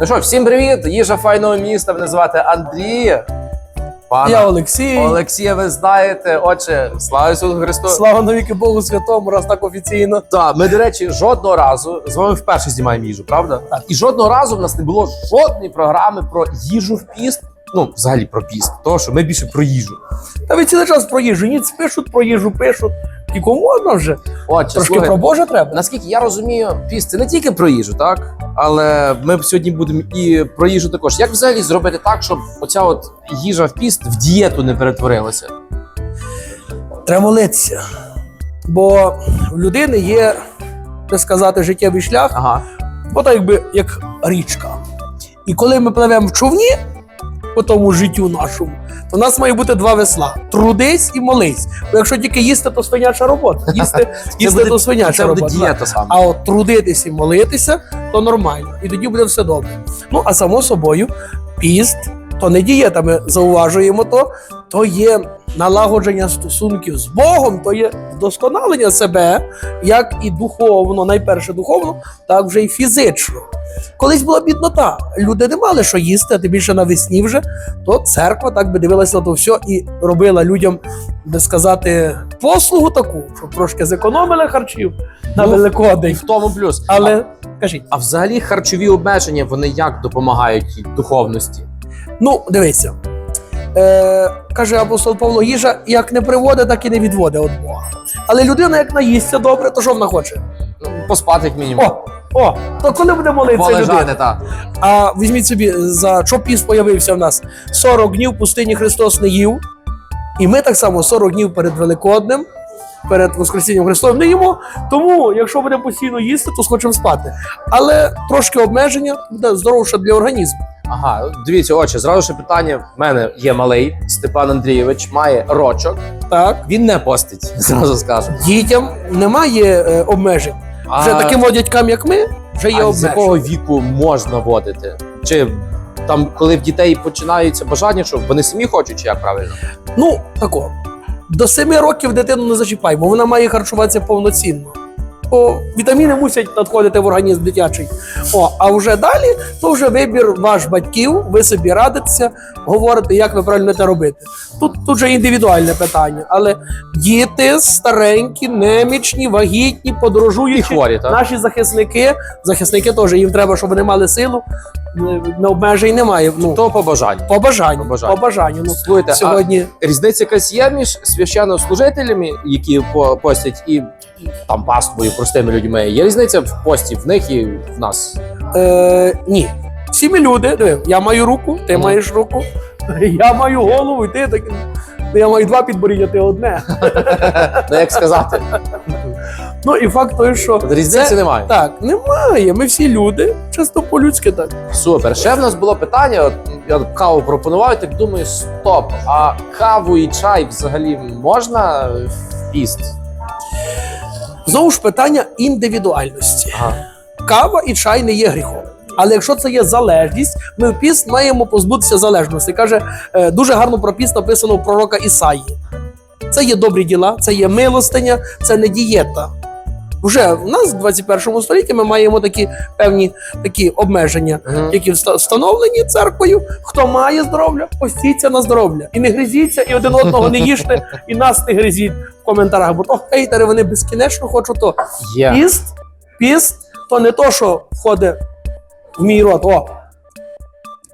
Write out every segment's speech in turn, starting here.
Ну що, всім привіт! Їжа файного міста. Мене звати Андрій. Пана Я Олексій. Олексія, ви знаєте. Отже, слава Ісусу Христу. Слава навіки Богу Святому, раз так офіційно. Так, ми, до речі, жодного разу з вами вперше знімаємо їжу, правда? Так. І жодного разу в нас не було жодної програми про їжу в піст. Ну, взагалі про піст. Тому що ми більше про їжу. Та ви цілий час про їжу. Ніц пишуть про їжу, пишуть. Тільки можна вже. Отже, Трошки слухай, про Боже треба. наскільки я розумію, піст це не тільки про їжу, так? Але ми сьогодні будемо і про їжу також. Як взагалі зробити так, щоб оця от їжа в піст в дієту не перетворилася? Треба молитися. Бо в людини є, так сказати, життєвий шлях, Ага. ото якби як річка. І коли ми пливемо в човні по тому життю нашому, то в нас має бути два весла: трудись і молись. Бо якщо тільки їсти, то свиняча робота. Їсти, їсти буде- то свиняча Це буде робота. дієта саме. А от трудитись і молитися то нормально, і тоді буде все добре. Ну а само собою, піст то не дієта. Ми зауважуємо то, то є налагодження стосунків з Богом, то є вдосконалення себе, як і духовно, найперше духовно, так вже й фізично. Колись була біднота, люди не мали що їсти, а тим більше навесні вже, то церква так би дивилася на то все і робила людям, би сказати, послугу таку, щоб трошки зекономили харчів на Ну, Великодень. в тому плюс. Але кажіть, А взагалі харчові обмеження вони як допомагають духовності? ну дивися. Е, каже апостол Павло, їжа як не приводить, так і не відводить від Бога. Але людина, як наїсться добре, то що вона хоче? Ну, поспати як мінімум. О, о, то коли буде молитися людина? так. А візьміть собі, за що піст появився в нас? 40 днів в пустині Христос не їв. І ми так само 40 днів перед Великоднем, перед Воскресінням Христовим не їмо. Тому, якщо будемо постійно їсти, то схочемо спати. Але трошки обмеження буде здоровше для організму. Ага, дивіться, отче, зразу ж питання. В мене є малий Степан Андрійович, має рочок. Так. Він не постить, зразу скажу. Дітям немає е, обмежень. Вже таким от дядькам, як ми, вже є а з обмеження. якого віку можна водити? Чи там, коли в дітей починаються бажання, що вони самі хочуть, чи як правильно? Ну, тако. До 7 років дитину не зачіпай, бо вона має харчуватися повноцінно. Бо вітаміни мусять надходити в організм дитячий. О, а вже далі то вже вибір ваш батьків, ви собі радитеся, говорите, як ви правильно це робити. Тут, тут же індивідуальне питання. Але діти старенькі, немічні, вагітні, І хворі, так? наші захисники, захисники теж їм треба, щоб вони мали силу. Не обмежень немає. Ну, То по бажанню. по бажанню. По бажанню. По бажанню. Ну, Слухайте, сьогодні. різниця якась є між священнослужителями, які по- постять, і там паствою, простими людьми. Є різниця в пості в них і в нас. Е, ні. Всі ми люди. Диви, я маю руку, ти Мгм. маєш руку, я маю голову, і ти так. Я маю два підборіддя, ти одне. Ну як сказати, Ну і факт той, що різниці це- немає. так, немає. Ми всі люди, чисто по-людськи так. Супер. Ще в нас було питання. От я каву пропонував, і так думаю, стоп. А каву і чай взагалі можна в піст? Знову ж питання індивідуальності. Ага. Кава і чай не є гріхом. Але якщо це є залежність, ми в піст маємо позбутися залежності. Каже, е, дуже гарно про піст написано у пророка Ісаї. Це є добрі діла, це є милостиня, це не дієта. Вже в нас в 21 столітті ми маємо такі певні такі обмеження, які встановлені церквою. Хто має здоров'я, постіться на здоров'я. І не гризіться, і один одного не їжте, і нас не гризіть в коментарях. Бо то хейтери вони безкінечно хочуть то. Є. Піст, піст то не то, що входить в мій рот. О,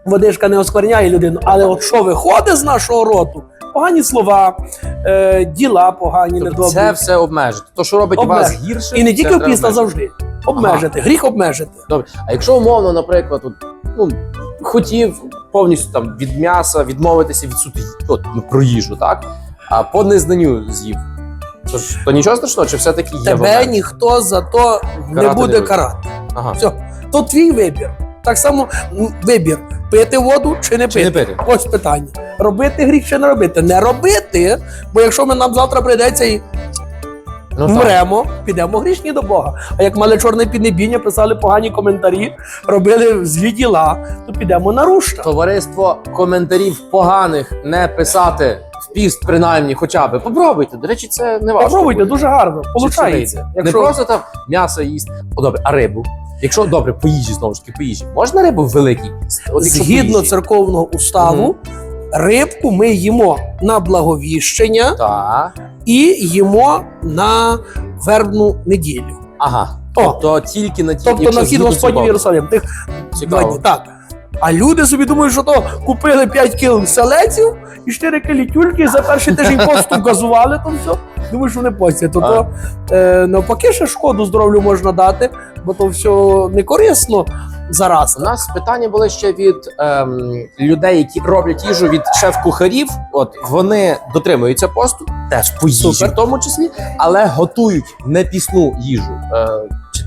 водичка не оскверняє людину, але от що виходить з нашого роту? Погані слова, е, діла погані, Тобто недобрі. це все обмежити. То, що робить вас гірше, І не тільки в обмежити. завжди. Обмежити, гріх обмежити. Добре. А якщо умовно, наприклад, от, ну, хотів повністю там від м'яса відмовитися від суто от, ну, про їжу, так? А по незнанню з'їв. То, то нічого страшного, чи все-таки є Тебе ніхто за то не буде не буде. карати. Ага. Все, то твій вибір. Так само вибір: пити воду чи не Чи пити. не пити? Ось питання: робити гріх чи не робити? Не робити, бо якщо ми нам завтра прийдеться і Ну, так. Підемо грішні до Бога. А як мали чорне піднебіння, писали погані коментарі, робили злі діла, то підемо на рушта. Товариство коментарів поганих не писати піст, принаймні, хоча б. Попробуйте. До речі, це не важко. Попробуйте, буде. дуже гарно. Получається. Якщо Не просто там м'ясо їсти. О, добре, а рибу. Якщо добре, по їжі знову ж таки, по їжі. Можна рибу в великій? От згідно церковного уставу, рибку ми їмо на благовіщення Так. і їмо на вербну неділю. Ага. О. Тобто тільки на ті, Тобто на згідно Господній в. Єрусалим. Тих Цікаво. дні. Так. А люди собі думають, що то купили 5 кіл селеців і 4 кілі тюльки, за перший тиждень посту газували там все. Думаю, що вони постять. То, то е, навпаки ще шкоду здоров'ю можна дати, бо то все не корисно зараз. У нас питання були ще від ем, людей, які роблять їжу від шеф-кухарів. От вони дотримуються посту, теж по їжі, Супер. в тому числі, але готують непісну їжу. Е,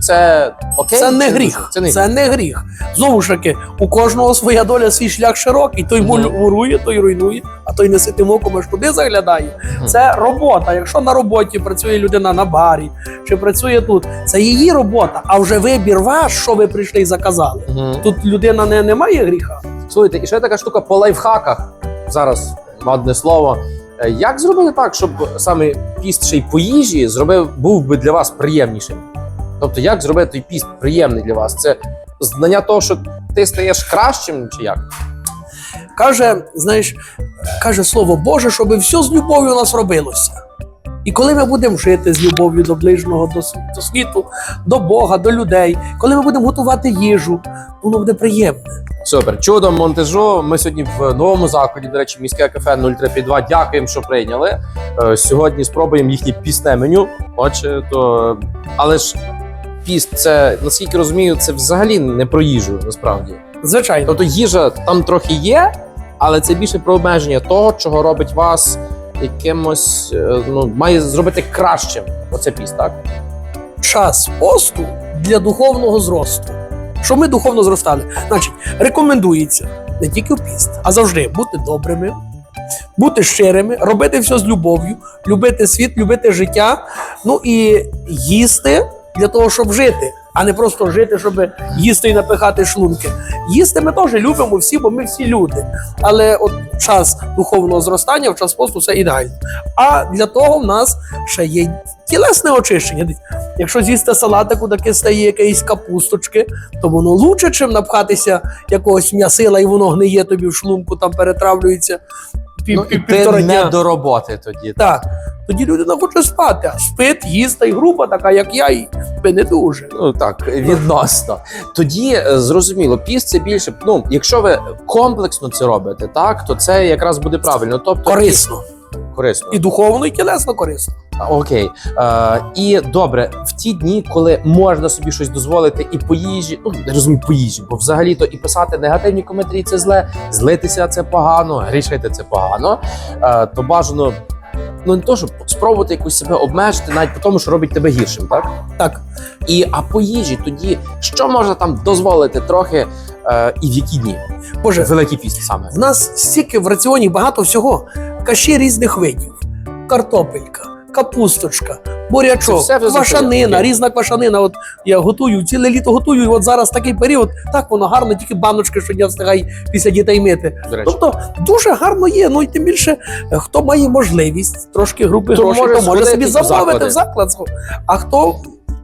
це окей? Це не гріх. Це не Це не гріх. Знову ж таки, у кожного своя доля, свій шлях широкий. Той мурує, той руйнує, а той не ситим оком аж туди заглядає. Це робота. Якщо на роботі працює людина на барі чи працює тут, це її робота. А вже вибір ваш, що ви прийшли і заказали. Тут людина не, не має гріха. Слухайте, і ще така штука по лайфхаках. Зараз одне слово. Е, Як зробити так, щоб саме піст ще й по їжі зробив був би для вас приємнішим? Тобто, як зробити той піст приємний для вас? Це знання того, що ти стаєш кращим, чи як? Каже, знаєш, каже слово Боже, щоб все з любов'ю у нас робилося. І коли ми будемо жити з любов'ю до ближнього, до, до світу, до Бога, до людей, коли ми будемо готувати їжу, воно буде приємне. Супер. Чудом монтажу. Ми сьогодні в новому закладі, до речі, міське кафе 0352. Дякуємо, що прийняли. Е, Сьогодні спробуємо їхнє пісне меню. Отже, то але ж піст, це наскільки розумію, це взагалі не про їжу, насправді. Звичайно. Тобто їжа там трохи є, але це більше про обмеження того, чого робить вас якимось, е, ну має зробити кращим. Оце піст, так? час посту для духовного зросту. Щоб ми духовно зростали. Значить, рекомендується не тільки в піст, а завжди бути добрими, бути щирими, робити все з любов'ю, любити світ, любити життя, ну і їсти для того, щоб жити, а не просто жити, щоб їсти і напихати шлунки. Їсти ми теж любимо всі, бо ми всі люди. Але от час духовного зростання, в час посту це ідеально. А для того в нас ще є тілесне очищення. Якщо з'їсти салатику, таке стає якоїсь капусточки, то воно лучше, чим напхатися якогось м'ясила, і воно гниє тобі в шлунку, там перетравлюється пів, ну, пів, півтора не дня. до роботи тоді. Так. Тоді людина хоче спати, а спить, їсть, та й група така, як я, і не дуже. Ну так, відносно. Тоді е, зрозуміло, піст це більше. Ну, якщо ви комплексно це робите, так то це якраз буде правильно. Тобто Корисно. Корисно. І духовно, і тілесно корисно. Окей. Е, і добре, в ті дні, коли можна собі щось дозволити і по їжі, ну не розумію по їжі, бо взагалі то і писати негативні коментарі це зле, злитися це погано, грішити це погано. Е, то бажано. Ну не то, щоб спробувати якусь себе обмежити, навіть по тому, що робить тебе гіршим, так? Так. І а по їжі тоді що можна там дозволити трохи, е, і в які дні? Боже, Великий піст саме. в нас стільки в раціоні багато всього. Каші різних видів: картопелька, капусточка, бурячок, все квашанина, різна квашанина. От я готую, ціле літо готую. І от зараз такий період, так воно гарно, тільки баночки щодня встигай після дітей мити. Тобто дуже гарно є. Ну і тим більше, е, хто має можливість трошки групи грошей, то може собі замовити в заклад. А хто.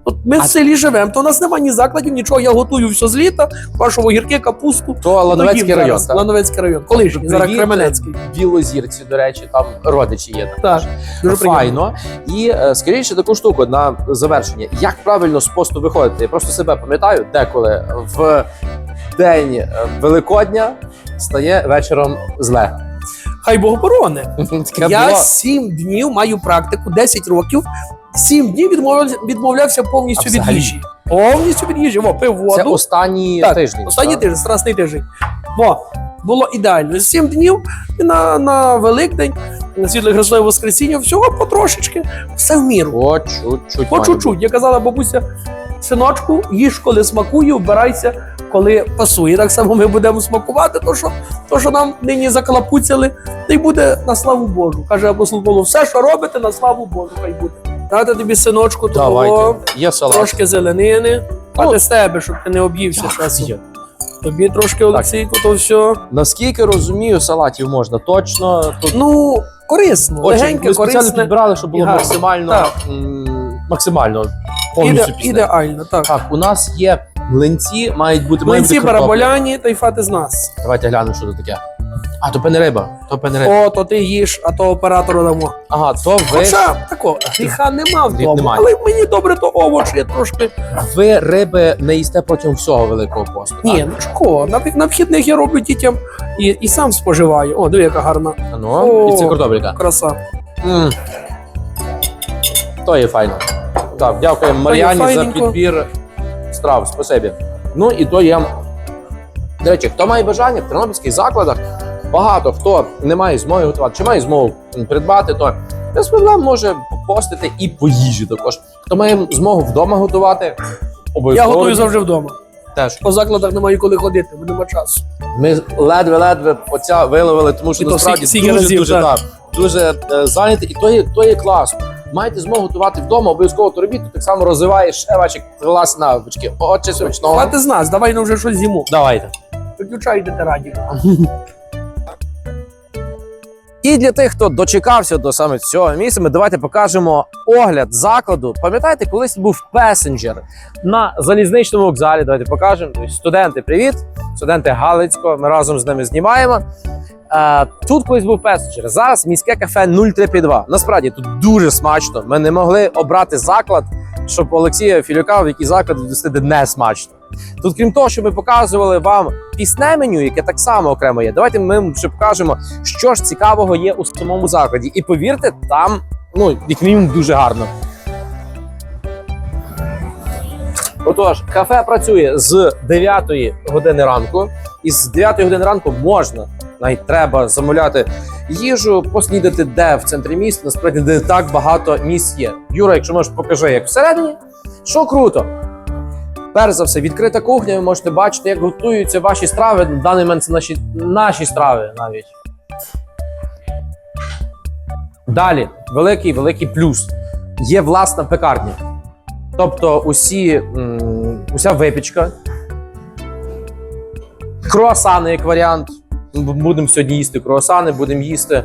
От ми А- в селі живемо, то у нас немає ні закладів, нічого. Я готую все з літа, квашу огірки, капусту. То Лановецький район. зараз. Так? Лановецький район. Колишній, зараз Привіт, Кременецький. Білозірці, до речі, там родичі є. Так, дуже приємно. Файно. І е, скажіть ще таку штуку на завершення. Як правильно з посту виходити? Я просто себе пам'ятаю, деколи в день е, Великодня стає вечором зле. Хай Бог оборони. Я сім днів маю практику, 10 років. Сім днів відмовлявся, відмовлявся повністю від їжі. Повністю від їжі. О, пив Це воду. останній Так, тиждень. Останній так? тиждень, страсний тиждень. О, було ідеально. Сім днів і на, на Великдень, на світле Христове Воскресіння, всього потрошечки, все в міру. По чуть-чуть. По чуть-чуть. Я казала бабуся, синочку, їж, коли смакує, вбирайся, коли пасує. Так само ми будемо смакувати, то що, то, що нам нині заклапуцяли, та й буде на славу Божу. Каже апостол Павло, все, що робите, на славу Божу, хай буде. Дати тобі, синочку, того, Давайте. Є салат. трошки зеленини, а Ну, ти з тебе, щоб ти не об'ївся часом. Є. Тобі трошки Олексійку, то все. Наскільки розумію, салатів можна точно. Тут Ну, корисно, Отже, легеньке, ми спеціально корисне. підбирали, щоб було і максимально, Так. м, максимально повністю Іде, пісне. ідеально, так. Так, у нас є млинці, мають бути має Млинці бути картопля. бараболяні та й фати з нас. Давайте глянемо, що це таке. А, то пене риба. То пене риба. О, то ти їж, а то оператору дамо. Ага, то ви, Хоча такого гріха нема в Гріх немає. але мені добре, то овоч є трошки. ви риби не їсте протягом всього великого посту. Ні, ну шко, на, на вхідних я роблю дітям і, і сам споживаю. О, диви, яка гарна А Ну, О. і це картопелька. краса. М. То є файно. Так, дякуємо Мар'яні за файненько. підбір страв. Спасибі. Ну і то є. До речі, хто має бажання в тернопільських закладах, багато хто не має змоги готувати, чи має змогу придбати, то без проблем може постити і по їжі також. Хто має змогу вдома готувати, Я готую завжди вдома. теж. По закладах немає коли ходити, бо нема часу. Ми ледве-ледве оця виловили, тому що І насправді скільки дуже, разів, дуже, так. так, дуже е, зайняті, і то є, то є класно. Маєте змогу готувати вдома, обов'язково то робіть, то так само розвиває ще ваші класні навички. Отче смачного. Хвати з нас, давай нам вже щось зіму. Давайте. Виключайте радіо. І для тих, хто дочекався до саме цього місця, ми давайте покажемо огляд закладу. Пам'ятаєте, колись був песенджер на залізничному вокзалі. Давайте покажемо. Тобто, Студенти, привіт! Студенти Галицького. Ми разом з ними знімаємо. Е, Тут колись був песенджер. Зараз міське кафе 0352. Насправді тут дуже смачно. Ми не могли обрати заклад, щоб Олексія Філюка в який заклад відвести, де не смачно. Тут, крім того, що ми показували вам пісне меню, яке так само окремо є. Давайте ми ще покажемо, що ж цікавого є у самому закладі. І повірте, там, ну, як мінімум, дуже гарно. Отож, кафе працює з 9 години ранку, і з 9 години ранку можна, навіть треба замовляти їжу, поснідати де в центрі міста. Насправді не так багато місць є. Юра, якщо можеш, покажи, як всередині. Що круто. Перш за все, відкрита кухня. Ви можете бачити, як готуються ваші страви. На даний момент це наші, наші страви навіть. Далі, великий великий плюс. Є власна пекарня. Тобто, усі, уся випічка, круасани як варіант. Будемо сьогодні їсти круасани, будемо їсти.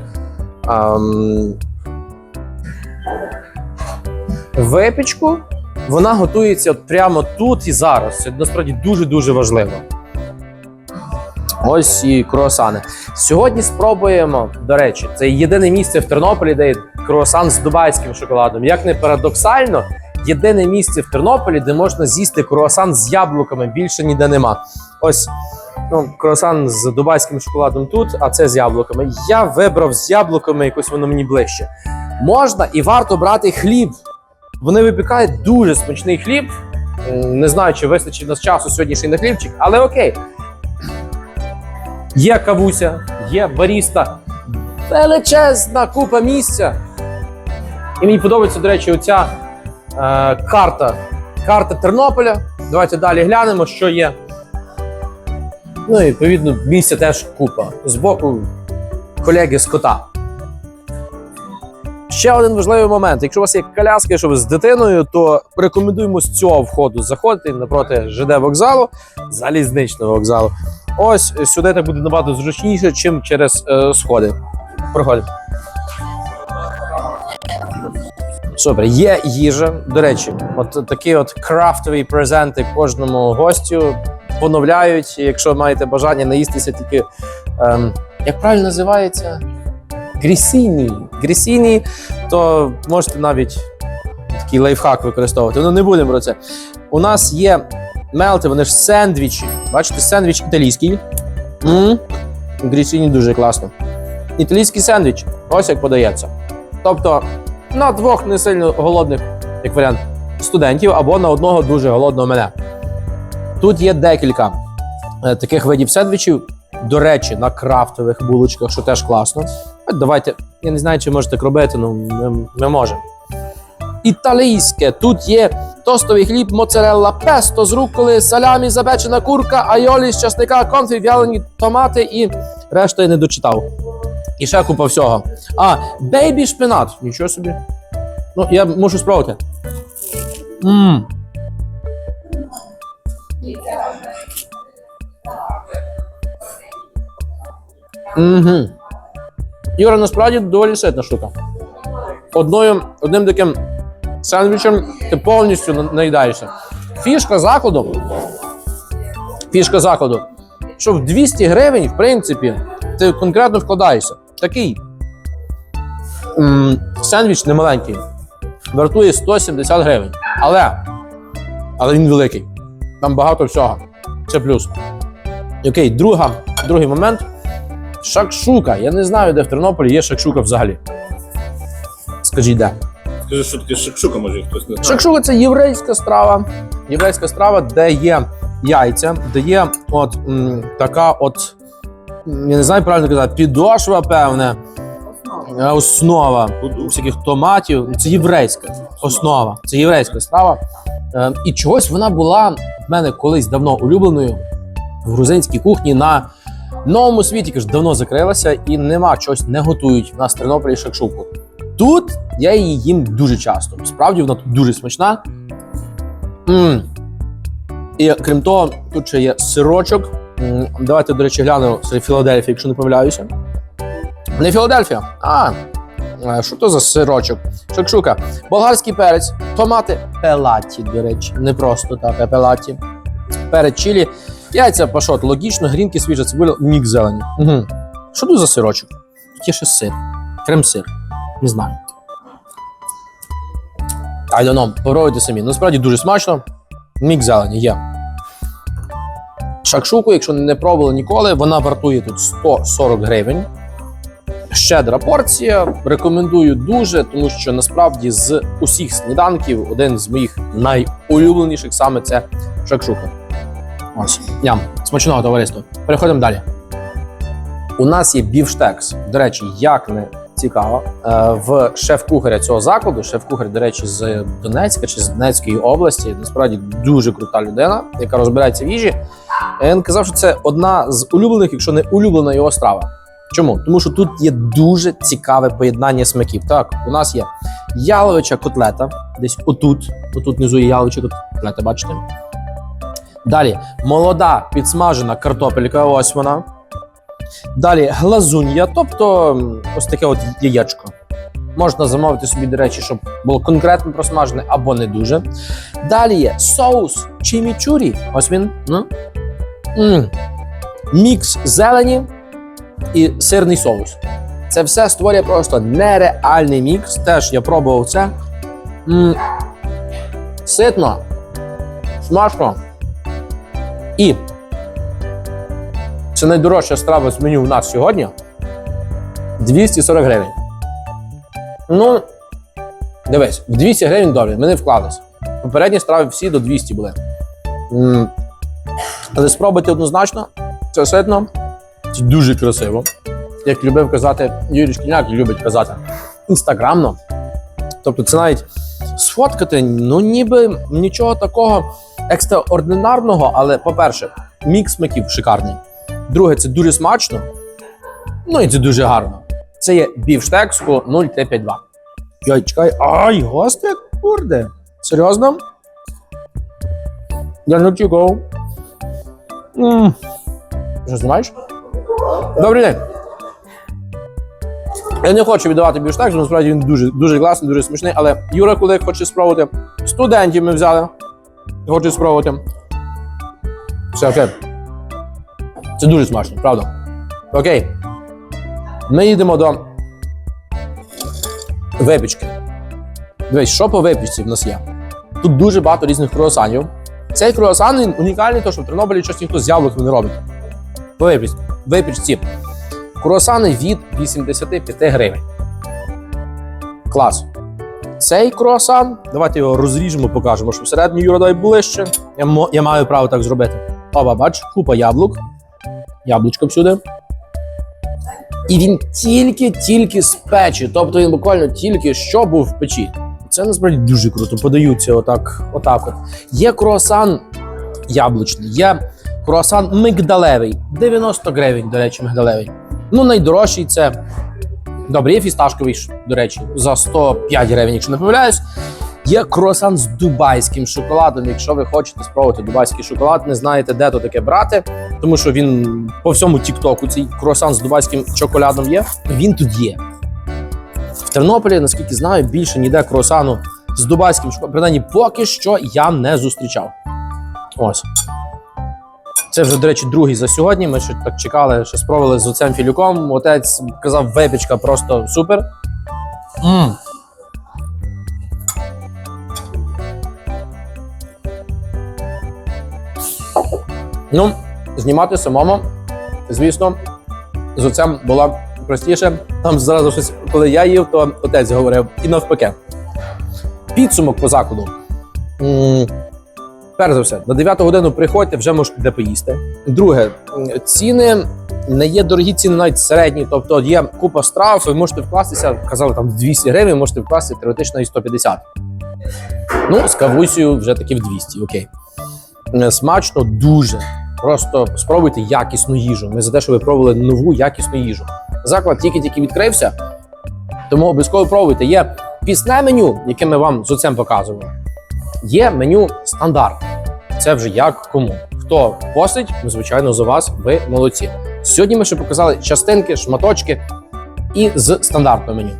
випічку. Вона готується от прямо тут і зараз. Це насправді дуже-дуже важливо. Ось і круасани. Сьогодні спробуємо, до речі, це єдине місце в Тернополі, де є круасан з дубайським шоколадом. Як не парадоксально, єдине місце в Тернополі, де можна з'їсти круасан з яблуками, більше ніде нема. Ось ну, круасан з дубайським шоколадом тут, а це з яблуками. Я вибрав з яблуками, якось воно мені ближче. Можна і варто брати хліб. Вони випікають дуже смачний хліб. Не знаю, чи вистачить нас часу сьогоднішній на хлібчик, але окей. Є кавуся, є баріста, величезна купа місця. І мені подобається, до речі, оця е, карта. Карта Тернополя. Давайте далі глянемо, що є. Ну і відповідно місця теж купа. Збоку колеги з кота. Ще один важливий момент. Якщо у вас є коляска, якщо ви з дитиною, то рекомендуємо з цього входу заходити напроти ЖД вокзалу, залізничного вокзалу. Ось сюди так буде набагато зручніше, чим через е, сходи. Проходимо. Супер, є їжа. До речі, от такі от крафтові презенти кожному гостю поновляють. Якщо маєте бажання наїстися тільки. Ем, як правильно називається? Грісіні. Грісіні, то можете навіть такий лайфхак використовувати. Ну не будемо про це. У нас є мелти, вони ж сендвічі. Бачите, сендвіч італійський. Грісіні дуже класно. Італійський сендвіч. Ось як подається. Тобто на двох не сильно голодних, як варіант, студентів або на одного дуже голодного мене. Тут є декілька е, таких видів сендвічів. До речі, на крафтових булочках, що теж класно. Давайте, я не знаю, чи можете так робити, але ми, ми можемо. Італійське. Тут є тостовий хліб, моцарелла, песто з руколи, салямі, запечена курка, айолі з часника, конфі, в'ялені томати і решта я не дочитав. І ще купа всього. А, бейбі шпинат. Нічого собі. Ну, я можу спробувати. Мм. Угу. Юра, насправді доволі ситна штука. Одною, одним таким сендвічем ти повністю на- наїдаєшся. Фішка закладу. Фішка закладу. Що в 200 гривень, в принципі, ти конкретно вкладаєшся. Такий м, сендвіч немаленький. Вартує 170 гривень. Але, але він великий. Там багато всього. Це плюс. Окей, друга, другий момент. Шакшука. Я не знаю, де в Тернополі є шакшука взагалі. Скажіть, де? Скажи, що таке шакшука, може хтось не знає. Шакшука це єврейська страва. Єврейська страва, де є яйця, де є от м, така от, я не знаю правильно казати, підошва, певне, е, основа всяких томатів. Це єврейська основа. Це єврейська страва. Е, і чогось вона була в мене колись давно улюбленою в грузинській кухні на новому світі, каже, давно закрилася і нема чогось не готують в нас в Тернополі шакшуку. Тут я її їм дуже часто. Справді вона тут дуже смачна. м І крім того, тут ще є сирочок. М, Давайте, до речі, глянемо це Філадельфія, якщо не помиляюся. Не Філадельфія. А, е, що то за сирочок? Шакшука. Болгарський перець, томати пелаті, до речі, не просто так, а пелаті. Перець чилі, яйця пашот, логічно, грінки, свіжа цибуля, мікс зелені. Угу. Що тут за сирочок? Тут є ще сир. Крем-сир. Не знаю. I don't know, попробуйте самі. Насправді дуже смачно. Мікс зелені є. Шакшуку, якщо не пробували ніколи, вона вартує тут 140 гривень. Щедра порція. Рекомендую дуже, тому що насправді з усіх сніданків один з моїх найулюбленіших саме це шакшука. Ось. Ням. Смачного товариства. Переходимо далі. У нас є бівштекс. До речі, як не цікаво, е, в шеф-кухаря цього закладу, шеф-кухар, до речі, з Донецька чи з Донецької області, насправді дуже крута людина, яка розбирається в їжі. Е, Він казав, що це одна з улюблених, якщо не улюблена його страва. Чому? Тому що тут є дуже цікаве поєднання смаків. Так, у нас є яловича котлета, десь отут, отут внизу є яловича котлета, бачите? Далі молода підсмажена картопелька, ось вона. Далі глазунья, тобто ось таке от яєчко. Можна замовити собі, до речі, щоб було конкретно просмажене або не дуже. Далі є соус чимічурі. Ось він. Ну. м Мікс зелені і сирний соус. Це все створює просто нереальний мікс. Теж я пробував це. м Ситно, смачно. І це найдорожча страва з меню у нас сьогодні. 240 гривень. Ну, дивись, в 200 гривень добре, ми не вклались. Попередні страви всі до 200 були. Але спробуйте однозначно, це ситно, це дуже красиво. Як любив казати Юрій Шкільняк, любить казати, інстаграмно. Тобто це навіть сфоткати, ну ніби нічого такого екстраординарного, але, по-перше, мікс смаків шикарний. Друге, це дуже смачно. Ну і це дуже гарно. Це є бівштекску 0352. Йой, чекай, ай, гостре, курде. Серйозно? Я не очікував. Що знімаєш? Добрий день. Я не хочу віддавати бівштекс, бо насправді він дуже, дуже класний, дуже смачний. Але Юра, коли хоче спробувати, студентів ми взяли. Хоче спробувати. Все окей. Це дуже смачно, правда. Окей. Ми їдемо до випічки. Дивись, що по випічці в нас є? Тут дуже багато різних круасанів. Цей круасан унікальний, тому що в Тернополі щось ніхто з яблук не робить. По випічці. випічці. Круасани від 85 гривень. Клас. Цей круасан, давайте його розріжемо, покажемо, що всередині Юра дай ближче. Я, я маю право так зробити. Оба, бач, купа яблук. Яблучко всюди. І він тільки-тільки з печі, тобто він буквально тільки що був в печі. Це насправді дуже круто. Подаються отак, отак от. Є круасан яблучний, є круасан мигдалевий. 90 гривень, до речі, мигдалевий. Ну, найдорожчий це. Добре, є фісташковий, до речі, за 105 гривень, якщо не помиляюсь. Є круасан з дубайським шоколадом. Якщо ви хочете спробувати дубайський шоколад, не знаєте, де то таке брати, тому що він по всьому Тіктоку цей круасан з дубайським шоколадом є. Він тут є. В Тернополі, наскільки знаю, більше ніде круасану з дубайським шоколадом. Принаймні, поки що я не зустрічав. Ось. Це вже, до речі, другий за сьогодні. Ми ще так чекали, що спробували з отцем Філюком. Отець казав, випічка просто супер. м Ну, знімати самому, звісно, з отцем було простіше. Там зразу щось, коли я їв, то отець говорив і навпаки. Підсумок по закладу. Перш за все, на 9 годину приходьте, вже можете де поїсти. Друге, ціни не є дорогі ціни, навіть середні. Тобто є купа страв, ви можете вкластися, казали там 200 гривень, можете вкласти теоретично і 150. Ну, з кавусею вже таки в 200, окей. Е, Смачно дуже. Просто спробуйте якісну їжу. Ми за те, що ви пробували нову якісну їжу. Заклад тільки-тільки відкрився, тому обов'язково пробуйте. Є пісне меню, яке ми вам з оцем показували. Є меню стандарт. Це вже як кому. Хто постить, звичайно, за вас, ви молодці. Сьогодні ми ще показали частинки, шматочки і з стандартного меню.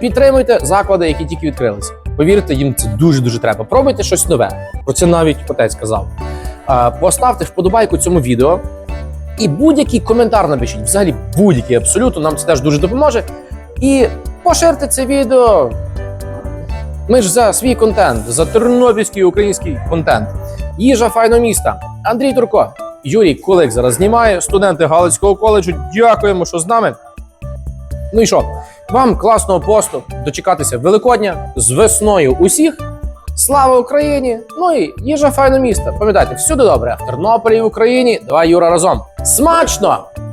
Підтримуйте заклади, які тільки відкрилися. Повірте, їм це дуже дуже треба. Пробуйте щось нове. Про це навіть отець казав. Е, Поставте вподобайку цьому відео і будь-який коментар напишіть. Взагалі будь-який абсолютно. Нам це теж дуже допоможе. І поширте це відео. Ми ж за свій контент, за тернопільський український контент. Їжа файного міста. Андрій Турко, Юрій Кулик зараз знімає, студенти Галицького коледжу. Дякуємо, що з нами. Ну і що? Вам класного посту дочекатися Великодня з весною усіх. Слава Україні! Ну і їжа файного міста. Пам'ятайте, всюди добре. В Тернополі і в Україні. Давай, Юра, разом. Смачно!